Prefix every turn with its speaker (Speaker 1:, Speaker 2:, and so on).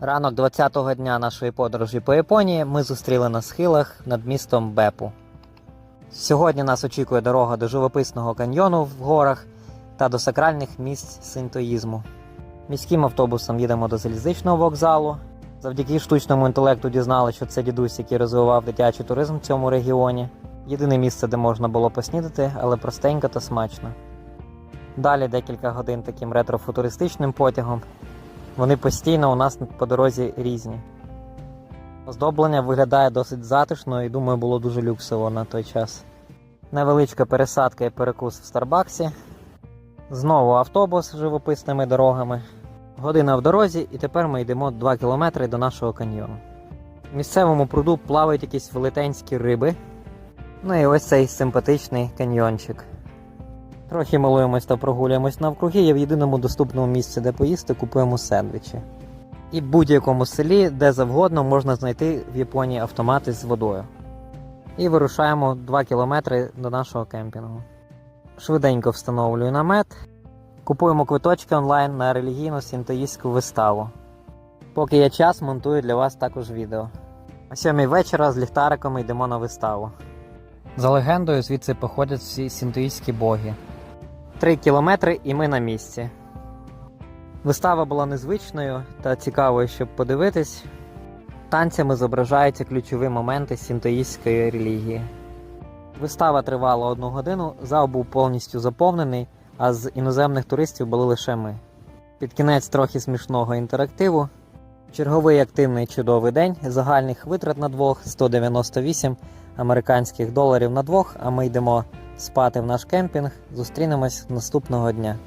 Speaker 1: Ранок 20-го дня нашої подорожі по Японії ми зустріли на схилах над містом Бепу. Сьогодні нас очікує дорога до живописного каньйону в горах та до сакральних місць синтоїзму. Міським автобусом їдемо до залізничного вокзалу. Завдяки штучному інтелекту дізнали, що це дідусь, який розвивав дитячий туризм в цьому регіоні. Єдине місце, де можна було поснідати, але простенько та смачно. Далі декілька годин таким ретро-футуристичним потягом. Вони постійно у нас по дорозі різні. Оздоблення виглядає досить затишно і думаю, було дуже люксово на той час. Невеличка пересадка і перекус в Старбаксі. Знову автобус з живописними дорогами. Година в дорозі, і тепер ми йдемо 2 кілометри до нашого каньйону. В місцевому пруду плавають якісь велетенські риби. Ну і ось цей симпатичний каньйончик. Трохи милуємось та прогулюємось навкруги, і в єдиному доступному місці, де поїсти, купуємо сендвічі. І в будь-якому селі, де завгодно, можна знайти в Японії автомати з водою. І вирушаємо 2 кілометри до нашого кемпінгу. Швиденько встановлюю намет. Купуємо квиточки онлайн на релігійну синтоїстську виставу. Поки є час, монтую для вас також відео. О сьомій вечора з ліхтариками йдемо на виставу. За легендою, звідси походять всі синтоїстські боги. Три кілометри і ми на місці. Вистава була незвичною та цікавою, щоб подивитись. Танцями зображаються ключові моменти синтоїстської релігії. Вистава тривала одну годину, зал був повністю заповнений, а з іноземних туристів були лише ми. Під кінець трохи смішного інтерактиву. Черговий активний чудовий день. Загальних витрат на двох 198 американських доларів на двох, а ми йдемо спати в наш кемпінг. Зустрінемось наступного дня.